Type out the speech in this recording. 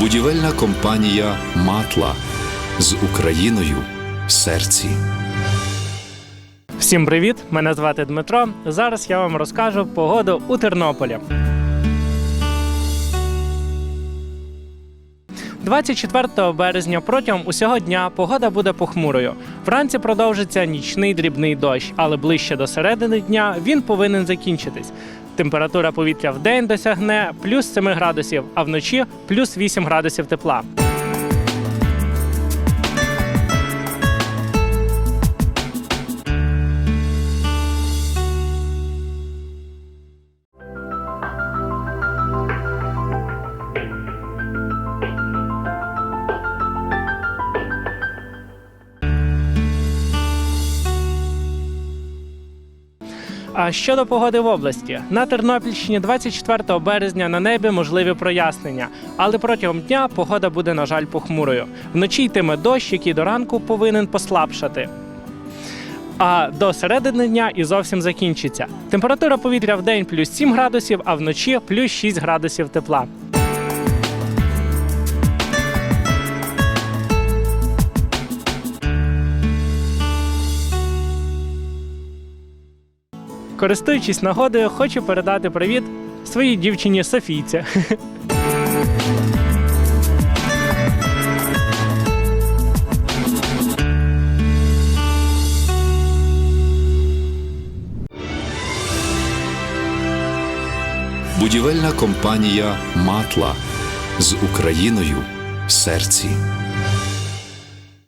Будівельна компанія Матла з Україною в серці. Всім привіт! Мене звати Дмитро. Зараз я вам розкажу погоду у Тернополі. 24 березня протягом усього дня погода буде похмурою. Вранці продовжиться нічний дрібний дощ, але ближче до середини дня він повинен закінчитись. Температура повітря в день досягне плюс 7 градусів, а вночі плюс 8 градусів тепла. А щодо погоди в області, на Тернопільщині 24 березня на небі можливі прояснення, але протягом дня погода буде, на жаль, похмурою. Вночі йтиме дощ, який до ранку повинен послабшати. А до середини дня і зовсім закінчиться. Температура повітря в день плюс 7 градусів, а вночі плюс 6 градусів тепла. Користуючись нагодою, хочу передати привіт своїй дівчині Софійці. Будівельна компанія Матла з Україною в серці.